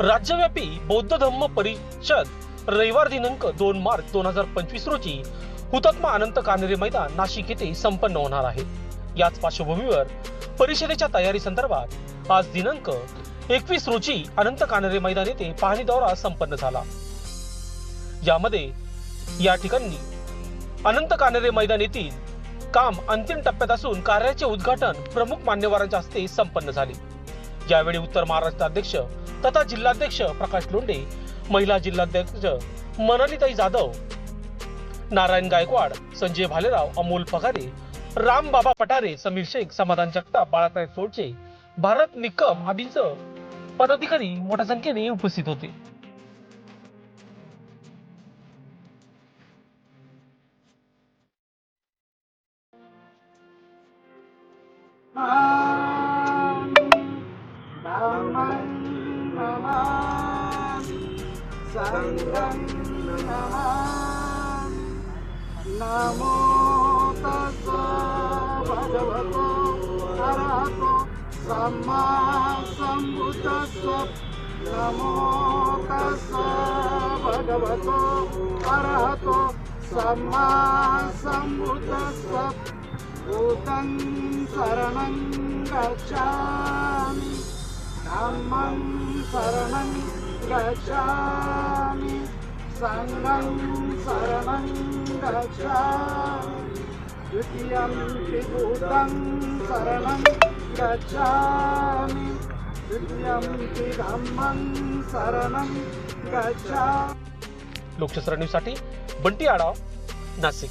राज्यव्यापी बौद्ध धम्म परिषद रविवार दिनांक दोन मार्च दोन हजार पंचवीस रोजी हुतात्मा अनंत कानेरे मैदान नाशिक येथे संपन्न होणार आहे. याच पार्श्वभूमीवर परिषदेच्या तयारी संदर्भात आज दिनांक एकवीस रोजी अनंत कानेरे मैदान येथे पाहणी दौरा संपन्न झाला. यामध्ये या ठिकाणी अनंत कानेरे मैदान येथील काम अंतिम टप्प्यात असून कार्याचे उद्घाटन प्रमुख मान्यवरांच्या हस्ते संपन्न झाले. यावेळी उत्तर महाराष्ट्र अध्यक्ष तथा जिल्हाध्यक्ष प्रकाश लोंढे महिला जिल्हाध्यक्ष मनालीताई जाधव नारायण गायकवाड संजय भालेराव अमोल पगारे राम बाबा पठारे समीर शेख समाधान जगताप बाळासाहेब सोडचे भारत निकम आदींचं पदाधिकारी मोठ्या संख्येने उपस्थित होते. नमो तस् भगवतो अरहतो सम्मा सम्बुद्धस्स नमो तस् भगवतो अरहतो सम्मा सम्बुद्धस्स भूतं शरणं गच्छामि धम्मं शरणं गच्छामि। सङ्गं शरणं गच्छामि। द्वितीयं त्रिभूतं शरणं गच्छामि। द्वितीयं त्रिधम्मं शरणं गच्छामि। लोकशास्त्र न्यूजसाठी बंटी आडाव नाशिक.